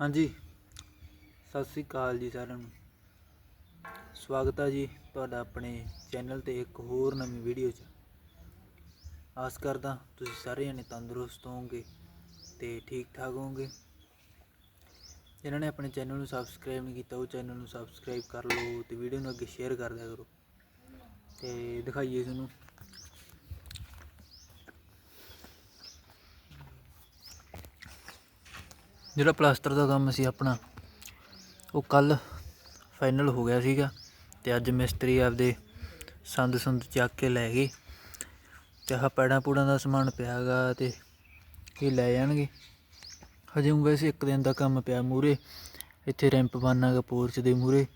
ਹਾਂਜੀ। ਸਤਿ ਸ੍ਰੀ ਅਕਾਲ ਜੀ ਸਾਰਿਆਂ ਨੂੰ। ਸਵਾਗਤ ਹੈ ਜੀ ਤੁਹਾਡਾ ਆਪਣੇ ਚੈਨਲ ਤੇ ਇੱਕ ਹੋਰ ਨਵੀਂ ਵੀਡੀਓ 'ਚ। ਆਸ ਕਰਦਾ ਤੁਸੀਂ ਸਾਰੇ ਜਣੇ ਤੰਦਰੁਸਤ ਹੋਵੋਗੇ ਤੇ ਠੀਕ ਠਾਕ ਹੋਵੋਗੇ। ਜਿਨ੍ਹਾਂ ਨੇ ਆਪਣੇ ਚੈਨਲ ਨੂੰ ਸਬਸਕ੍ਰਾਈਬ ਨਹੀਂ ਕੀਤਾ, ਉਹ ਚੈਨਲ ਨੂੰ ਸਬਸਕ੍ਰਾਈਬ ਕਰ ਲਓ ਤੇ ਵੀਡੀਓ ਨੂੰ ਅੱਗੇ ਸ਼ੇਅਰ ਕਰ ਦਿਆ ਕਰੋ। ਤੇ ਦਿਖਾਈਏ ਤੁਹਾਨੂੰ। ਜਿਹੜਾ ਪਲਾਸਟਰ ਦਾ ਕੰਮ ਸੀ ਆਪਣਾ, ਉਹ ਕੱਲ ਫਾਈਨਲ ਹੋ ਗਿਆ ਸੀਗਾ ਤੇ ਅੱਜ ਮਿਸਤਰੀ ਆਪਦੇ ਸੰਦ ਸੰਦ ਚੱਕ ਕੇ ਲੈ ਗਏ ਤੇ ਆਹ ਪੈੜਾਂ ਪੂੜਾਂ ਦਾ ਸਮਾਨ ਪਿਆਗਾ ਤੇ ਇਹ ਲੈ ਜਾਣਗੇ। ਹਜੇ ਊਂ ਵੈਸੇ ਇੱਕ ਦਿਨ ਦਾ ਕੰਮ ਪਿਆ ਮੂਰੇ ਇੱਥੇ ਰੈਂਪ ਬਣਨਾਗਾ ਪੋਰਚ ਦੇ ਮੂਰੇ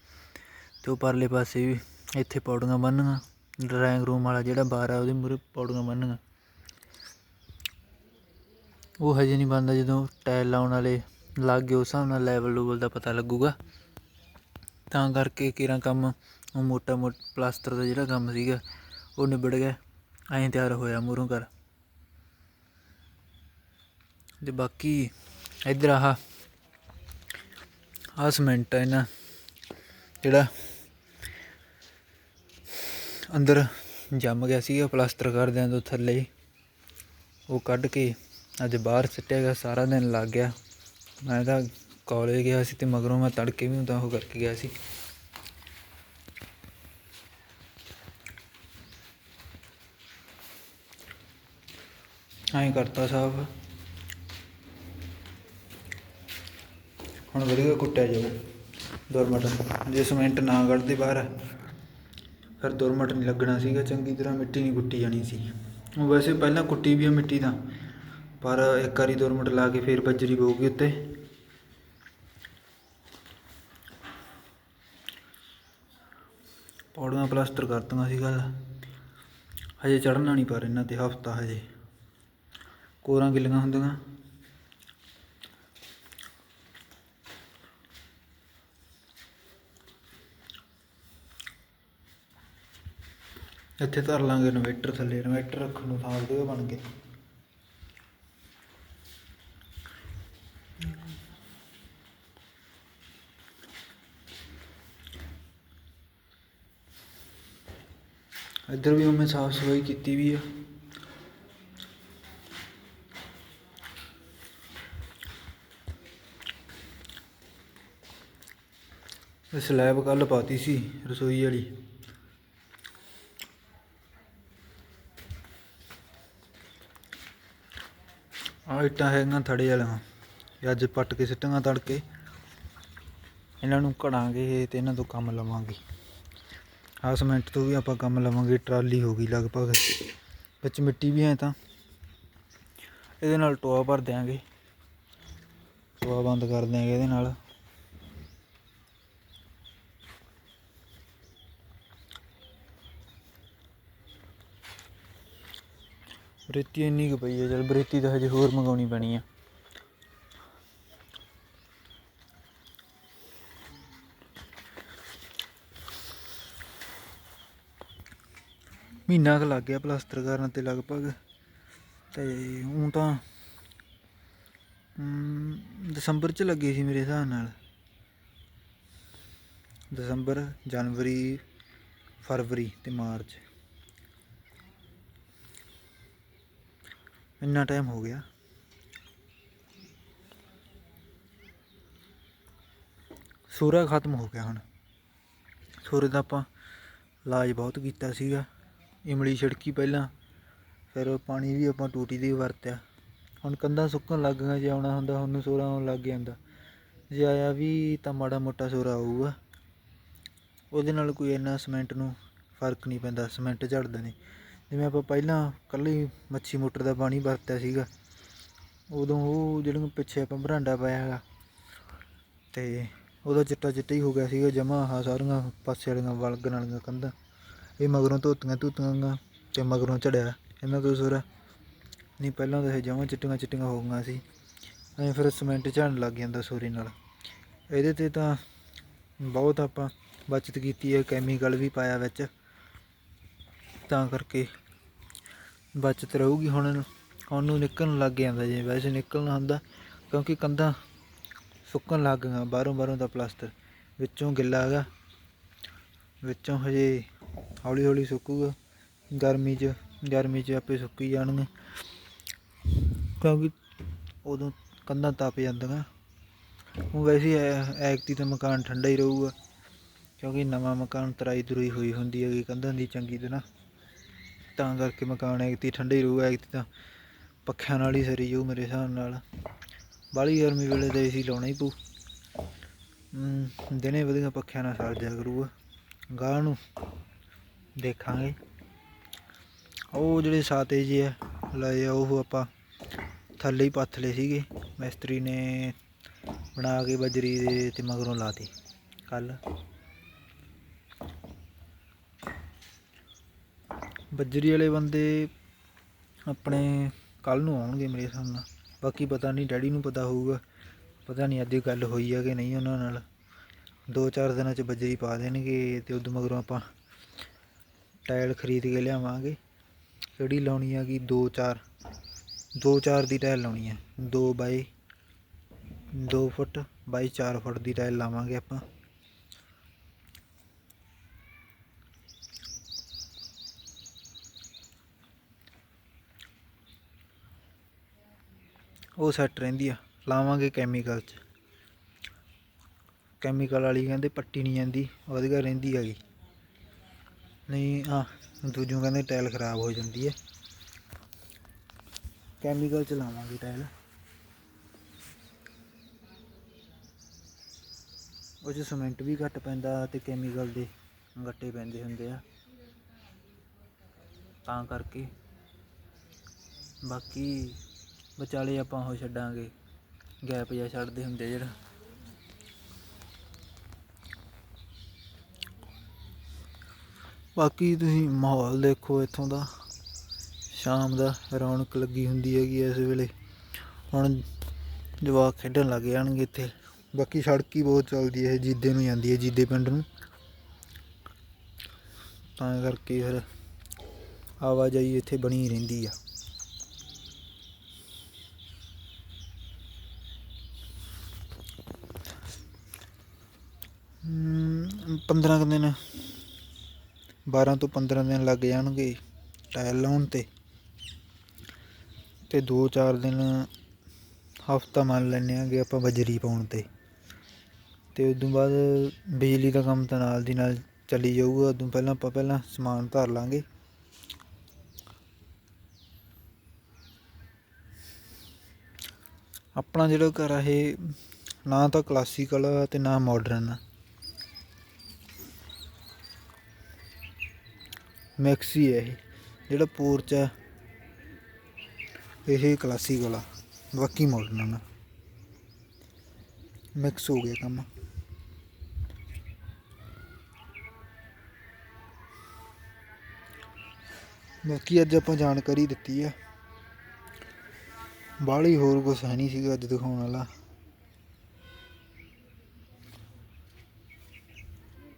ਤੇ ਉਹ ਪਰਲੇ ਪਾਸੇ ਵੀ ਇੱਥੇ ਪੌੜੀਆਂ ਬੰਨ੍ਹਣੀਆਂ ਡਰਾਇੰਗ ਰੂਮ ਵਾਲਾ ਜਿਹੜਾ ਬਾਰ ਆ ਉਹਦੇ ਮੂਰੇ ਪੌੜੀਆਂ ਬੰਨ੍ਹਣੀਆਂ ਉਹ ਹਜੇ ਨਹੀਂ ਬਣਦਾ ਜਦੋਂ ਟਾਇਲ ਲਾਉਣ ਵਾਲੇ ਲੱਗ ਗਏ ਉਸ ਹਿਸਾਬ ਨਾਲ ਲੈਵਲ ਲੂਵਲ ਦਾ ਪਤਾ ਲੱਗੂਗਾ। ਤਾਂ ਕਰਕੇ ਕਿਰਾਂ ਕੰਮ ਉਹ ਮੋਟਾ ਮੋਟ ਪਲਾਸਟਰ ਦਾ ਜਿਹੜਾ ਕੰਮ ਸੀਗਾ, ਉਹ ਨਿਬੜ ਗਿਆ। ਐਂ ਤਿਆਰ ਹੋਇਆ ਮੂਹਰੋਂ ਕਰ ਤੇ ਬਾਕੀ ਇੱਧਰ ਆਹ ਆਹ ਸੀਮੈਂਟ ਹੈ ਨਾ ਜਿਹੜਾ ਅੰਦਰ ਜੰਮ ਗਿਆ ਸੀਗਾ ਪਲਾਸਟਰ ਕਰਦਿਆਂ ਤੋਂ ਥੱਲੇ। ਉਹ ਕੱਢ ਕੇ ਅੱਜ ਬਾਹਰ ਸਿੱਟਿਆ ਗਿਆ, ਸਾਰਾ ਦਿਨ ਲੱਗ ਗਿਆ। ਮੈਂ ਤਾਂ ਕਾਲਜ ਗਿਆ ਸੀ ਤੇ ਮਗਰੋਂ ਮੈਂ ਤੜਕੇ ਵੀ ਤਾਂ ਉਹ ਕਰਕੇ ਗਿਆ ਸੀ। ਐਂ ਕਰਤਾ ਸਾਹਿਬ ਹੁਣ ਵਧੀਆ ਕੁੱਟਿਆ ਜਾਊ ਦੁਰਮਟ ਜੇ ਸੀਮੈਂਟ ਨਾ ਕੱਢਦੇ ਬਾਹਰ, ਫਿਰ ਦੁਰਮਟ ਨਹੀਂ ਲੱਗਣਾ ਸੀਗਾ, ਚੰਗੀ ਤਰ੍ਹਾਂ ਮਿੱਟੀ ਨਹੀਂ ਕੁੱਟੀ ਜਾਣੀ ਸੀ। ਉਹ ਵੈਸੇ ਪਹਿਲਾਂ ਕੁੱਟੀ ਵੀ ਆ ਮਿੱਟੀ ਤਾਂ। ਪਰ ਇੱਕ ਵਾਰੀ ਦੁਰਮਟ ਲਾ ਕੇ ਫੇਰ ਬੱਜਰੀ ਪਊਗੀ ਉੱਤੇ। ਪੌੜੀਆਂ ਪਲਾਸਟਰ ਕਰਤੀਆਂ ਸੀ ਗੱਲ ਹਜੇ ਚੜਨਾ ਨਹੀਂ ਪਰ ਇਹਨਾਂ ਤੇ ਹਫਤਾ ਹਜੇ। ਕੋਰਾਂ ਗਿੱਲੀਆਂ ਹੁੰਦੀਆਂ। ਇੱਥੇ ਧਰ ਲਾਂਗੇ ਇਨਵੇਟਰ ਥੱਲੇ। ਇਨਵੇਟਰ ਰੱਖਣ ਨੂੰ ਥਾਂ ਦੇ ਬਣ ਗਏ। ਇੱਧਰ ਵੀ ਉਹਨੇ ਸਾਫ਼ ਸਫ਼ਾਈ ਕੀਤੀ ਵੀ ਆ। ਸਲੈਬ ਕੱਲ ਪਾਤੀ ਸੀ ਰਸੋਈ ਵਾਲੀ। ਆਹ ਇੱਟਾਂ ਹੈਗੀਆਂ ਥੜੇ ਵਾਲੀਆਂ ਅੱਜ ਪੱਟ ਕੇ ਸਿੱਟਾਂਗਾ ਤੜਕੇ। ਇਹਨਾਂ ਨੂੰ ਘੜਾਂਗੇ ਤੇ ਇਹਨਾਂ ਤੋਂ ਕੰਮ ਲਵਾਂਗੇ। ਆਹ ਸੀਮੈਂਟ ਤੋਂ ਵੀ ਆਪਾਂ ਕੰਮ ਲਵਾਂਗੇ, ਟਰਾਲੀ ਹੋ ਗਈ ਲਗਭਗ। ਵਿੱਚ ਮਿੱਟੀ ਵੀ ਹੈ ਤਾਂ। ਇਹਦੇ ਨਾਲ ਟੋਆ ਭਰ ਦਿਆਂਗੇ। ਟੋਆ ਬੰਦ ਕਰ ਦਿਆਂਗੇ ਇਹਦੇ ਨਾਲ। ਬਰੇਤੀ ਇੰਨੀ ਕੁ ਪਈ ਹੈ, ਚਲ ਬਰੇਤੀ ਤਾਂ ਹਜੇ ਹੋਰ ਮੰਗਾਉਣੀ ਪੈਣੀ ਆ। ਮਹੀਨਾ ਕੁ ਲੱਗ ਗਿਆ ਪਲਾਸਟਰ ਕਰਨ ਤੇ ਲਗਭਗ। ਤੇ ਹੁਣ ਤਾਂ ਦਸੰਬਰ ਚ ਲੱਗੇ ਸੀ ਮੇਰੇ ਹਿਸਾਬ ਨਾਲ। ਦਸੰਬਰ, ਜਨਵਰੀ, ਫਰਵਰੀ ਤੇ ਮਾਰਚ। ਇੰਨਾ ਟਾਈਮ ਹੋ ਗਿਆ। ਸੂਰਾ ਖਤਮ ਹੋ ਗਿਆ ਹੁਣ। ਸੂਰੇ ਦਾ ਆਪਾਂ ਇਲਾਜ ਬਹੁਤ ਕੀਤਾ ਸੀਗਾ। ਇਮਲੀ ਛਿੜਕੀ ਪਹਿਲਾਂ, ਫਿਰ ਪਾਣੀ ਵੀ ਆਪਾਂ ਟੂਟੀ ਦੀ ਵਰਤਿਆ। ਹੁਣ ਕੰਧਾਂ ਸੁੱਕਣ ਲੱਗ ਗਈਆਂ, ਜੇ ਆਉਣਾ ਹੁੰਦਾ ਹੁਣ ਨੂੰ ਸੂਰਾ ਆਉਣ ਲੱਗ ਜਾਂਦਾ। ਜੇ ਆਇਆ ਵੀ ਤਾਂ ਮਾੜਾ ਮੋਟਾ ਸੂਰਾ ਆਊਗਾ। ਉਹਦੇ ਨਾਲ ਕੋਈ ਇੰਨਾ ਸੀਮੈਂਟ ਨੂੰ ਫ਼ਰਕ ਨਹੀਂ ਪੈਂਦਾ ਸੀਮੈਂਟ ਝੜਦੇ ਨੇ। ਜਿਵੇਂ ਆਪਾਂ ਪਹਿਲਾਂ ਕੱਲੀ ਮੱਛੀ ਮੋਟਰ ਦਾ ਪਾਣੀ ਵਰਤਿਆ ਸੀਗਾ, ਉਦੋਂ ਉਹ ਜਿਹੜੀਆਂ ਪਿੱਛੇ ਆਪਾਂ ਬਰਾਂਡਾ ਪਾਇਆ ਹੈਗਾ, ਤੇ ਉਹਦਾ ਚਿੱਟਾ ਚਿੱਟਾ ਹੀ ਹੋ ਗਿਆ ਸੀਗਾ ਜਮਾ ਆਹ ਸਾਰੀਆਂ ਪਾਸੇ ਵਾਲੀਆਂ ਵਲਗਣ ਵਾਲੀਆਂ ਕੰਧਾਂ। ਇਹ ਮਗਰੋਂ ਧੋਤੀਆਂ ਧੂਤੀਆਂ ਗੀਆਂ ਤੇ ਮਗਰੋਂ ਝੜਿਆ ਇਹਨਾਂ ਤੋਂ ਸੁਰ? ਨਹੀਂ, ਪਹਿਲਾਂ ਤਾਂ ਇਹ ਜਮਾਂ ਚਿੱਟੀਆਂ ਚਿੱਟੀਆਂ ਹੋ ਗਈਆਂ ਸੀ। ਐਂ ਫਿਰ ਸੀਮੈਂਟ ਝੜਨ ਲੱਗ ਜਾਂਦਾ ਸੋਰੇ ਨਾਲ। ਇਹਦੇ ਤੇ ਤਾਂ ਬਹੁਤ ਆਪਾਂ ਬਚਤ ਕੀਤੀ ਹੈ ਕੈਮੀਕਲ ਵੀ ਪਾਇਆ ਵਿੱਚ। ਤਾਂ ਕਰਕੇ ਬਚਤ ਰਹੂਗੀ ਹੁਣ ਉਹਨੂੰ ਨਿਕਲਣ ਲੱਗ ਜਾਂਦਾ ਜੇ, ਵੈਸੇ ਨਿਕਲਣਾ ਹੁੰਦਾ, ਕਿਉਂਕਿ ਕੰਧਾਂ ਸੁੱਕਣ ਲੱਗ ਗਈਆਂ, ਬਾਹਰੋਂ ਬਾਹਰੋਂ ਦਾ ਪਲਾਸਟਰ ਵਿੱਚੋਂ ਗਿੱਲਾ ਹੈਗਾ। ਵਿੱਚੋਂ ਹਜੇ ਹੌਲੀ ਹੌਲੀ ਸੁੱਕੂਗਾ। ਗਰਮੀ 'ਚ ਗਰਮੀ 'ਚ ਆਪੇ ਸੁੱਕੀ ਜਾਣਗੇ। ਕਿਉਂਕਿ ਉਦੋਂ ਕੰਧਾਂ ਤਪ ਜਾਂਦੀਆਂ। ਉਹ ਵੈਸੇ ਐ- ਐਕਤੀ ਤਾਂ ਮਕਾਨ ਠੰਡਾ ਹੀ ਰਹੂਗਾ। ਕਿਉਂਕਿ ਨਵਾਂ ਮਕਾਨ ਤਰਾਈ ਤਰੁਈ ਹੋਈ ਹੁੰਦੀ ਹੈਗੀ ਕੰਧਾਂ ਦੀ ਚੰਗੀ ਤਰ੍ਹਾਂ। ਤਾਂ ਕਰਕੇ ਮਕਾਨ ਐਕਤੀ ਠੰਡਾ ਹੀ ਰਹੂਗਾ ਐਕਤੀ ਤਾਂ ਪੱਖਿਆਂ ਨਾਲ ਹੀ ਸਰੀ ਜਾਊ ਮੇਰੇ ਹਿਸਾਬ ਨਾਲ। ਬਾਹਲੀ ਗਰਮੀ ਵੇਲੇ ਤਾਂ ਏਸੀ ਲਾਉਣਾ ਹੀ ਪਊ। ਦਿਨੇ ਵਧੀਆ ਪੱਖਿਆਂ ਨਾਲ ਸਰ ਜਾ ਕਰੂਗਾ। ਗਾਹ ਨੂੰ ਦੇਖਾਂਗੇ। ਉਹ ਜਿਹੜੇ ਸਾਤੇ ਜੀ ਆ, ਲਏ ਆ, ਉਹ ਆਪਾਂ ਥੱਲੇ ਹੀ ਪੱਥ ਸੀਗੇ। ਮਿਸਤਰੀ ਨੇ ਬਣਾ ਕੇ ਬਜਰੀ ਦੇ ਤੇ ਮਗਰੋਂ ਲਾਤੀ ਕੱਲ ਬਜਰੀ ਵਾਲੇ ਬੰਦੇ ਆਪਣੇ ਕੱਲ ਨੂੰ ਆਉਣਗੇ ਮੇਰੇ ਹਿਸਾਬ ਨਾਲ। ਬਾਕੀ ਪਤਾ ਨਹੀਂ, ਡੈਡੀ ਨੂੰ ਪਤਾ ਹੋਊਗਾ। ਪਤਾ ਨਹੀਂ ਅੱਜ ਗੱਲ ਹੋਈ ਆ ਕਿ ਨਹੀਂ ਉਹਨਾਂ ਨਾਲ। ਦੋ ਚਾਰ ਦਿਨਾਂ ਚ ਬਜਰੀ ਪਾ ਦੇਣਗੇ ਤੇ ਉਦੋਂ ਮਗਰੋਂ ਆਪਾਂ ਟਾਇਲ ਖਰੀਦ ਕੇ ਲਿਆਵਾਂਗੇ। ਕਿਹੜੀ ਲਾਉਣੀ ਹੈਗੀ ਕਿ ਦੋ ਚਾਰ। ਦੋ ਚਾਰ ਦੀ ਟਾਇਲ ਲਾਉਣੀ ਹੈ ਦੋ ਬਾਈ 2 ਫੁੱਟ, ਬਾਈ 4 ਫੁੱਟ ਦੀ ਟਾਇਲ ਲਾਵਾਂਗੇ ਆਪਾਂ। ਉਹ ਸੈੱਟ ਰਹਿੰਦੀ ਆ। ਲਾਵਾਂਗੇ ਕੈਮੀਕਲ ਚ। ਕੈਮੀਕਲ ਵਾਲੀ ਕਹਿੰਦੇ ਪੱਟੀ ਨਹੀਂ ਜਾਂਦੀ, ਵਧੀਆ ਰਹਿੰਦੀ ਹੈਗੀ। ਨਹੀਂ ਆ ਦੂਜੋਂ ਕਹਿੰਦੇ ਟਾਇਲ ਖਰਾਬ ਹੋ ਜਾਂਦੀ ਹੈ। ਕੈਮੀਕਲ ਚਲਾਵਾਂਗੇ ਟਾਇਲ। ਉਹ 'ਚ ਸੀਮੈਂਟ ਵੀ ਘੱਟ ਪੈਂਦਾ ਤੇ ਕੈਮੀਕਲ ਦੇ ਗੱਟੇ ਪੈਂਦੇ ਹੁੰਦੇ ਆ। ਤਾਂ ਕਰਕੇ। ਬਾਕੀ ਵਿਚਾਲੇ ਆਪਾਂ ਉਹ ਛੱਡਾਂਗੇ। ਗੈਪ ਜਾਂ ਛੱਡਦੇ ਹੁੰਦੇ ਜਿਹੜਾ। ਬਾਕੀ ਤੁਸੀਂ ਮਾਹੌਲ ਦੇਖੋ ਇੱਥੋਂ ਦਾ। ਸ਼ਾਮ ਦਾ ਰੌਣਕ ਲੱਗੀ ਹੁੰਦੀ ਹੈਗੀ ਇਸ ਵੇਲੇ। ਹੁਣ ਜਵਾਕ ਖੇਡਣ ਲੱਗ ਜਾਣਗੇ ਇੱਥੇ। ਬਾਕੀ ਸੜਕ ਹੀ ਬਹੁਤ ਚੱਲਦੀ ਹੈ ਜੀਦੇ ਨੂੰ ਜਾਂਦੀ ਹੈ, ਜੀਦੇ ਪਿੰਡ ਨੂੰ। ਤਾਂ ਕਰਕੇ ਫਿਰ ਆਵਾਜਾਈ ਇੱਥੇ ਬਣੀ ਰਹਿੰਦੀ ਆ। ਪੰਦਰਾਂ ਕੁ ਦਿਨ 12 ਤੋਂ 15 ਦਿਨ ਲੱਗ ਜਾਣਗੇ ਟਾਇਲ ਲਾਉਣ ਤੇ। ਤੇ 2-4 ਦਿਨ ਹਫਤਾ ਮੰਨ ਲੈਂਦੇ ਆਂਗੇ ਆਪਾਂ ਬਜਰੀ ਪਾਉਣ ਤੇ। ਤੇ ਉਦੋਂ ਬਾਅਦ ਬਿਜਲੀ ਦਾ ਕੰਮ ਤਾਂ ਨਾਲ ਦੀ ਨਾਲ ਚੱਲੀ ਜਾਊਗਾ, ਉਦੋਂ ਪਹਿਲਾਂ ਆਪਾਂ ਪਹਿਲਾਂ ਸਮਾਨ ਧਰ ਲਾਂਗੇ। ਆਪਣਾ ਜਿਹੜਾ ਘਰ ਆ ਇਹ ਨਾ ਤਾਂ ਕਲਾਸੀਕਲ ਆ ਤੇ ਨਾ ਮਾਡਰਨ ਆ। ਮਿਕਸ ਹੀ ਹੈ ਇਹ, ਜਿਹੜਾ ਪੋਰਚ ਹੈ। ਇਹ ਕਲਾਸੀਕਲ ਆ ਬਾਕੀ ਮਾਡਰਨ ਆ ਮਿਕਸ ਹੋ ਗਿਆ ਕੰਮ। ਬਾਕੀ ਅੱਜ ਆਪਾਂ ਜਾਣਕਾਰੀ ਦਿੱਤੀ ਆ ਬਾਹਲੀ ਹੋਰ ਕੁਛ ਹੈ ਨਹੀਂ ਸੀਗਾ ਅੱਜ ਦਿਖਾਉਣ ਵਾਲਾ।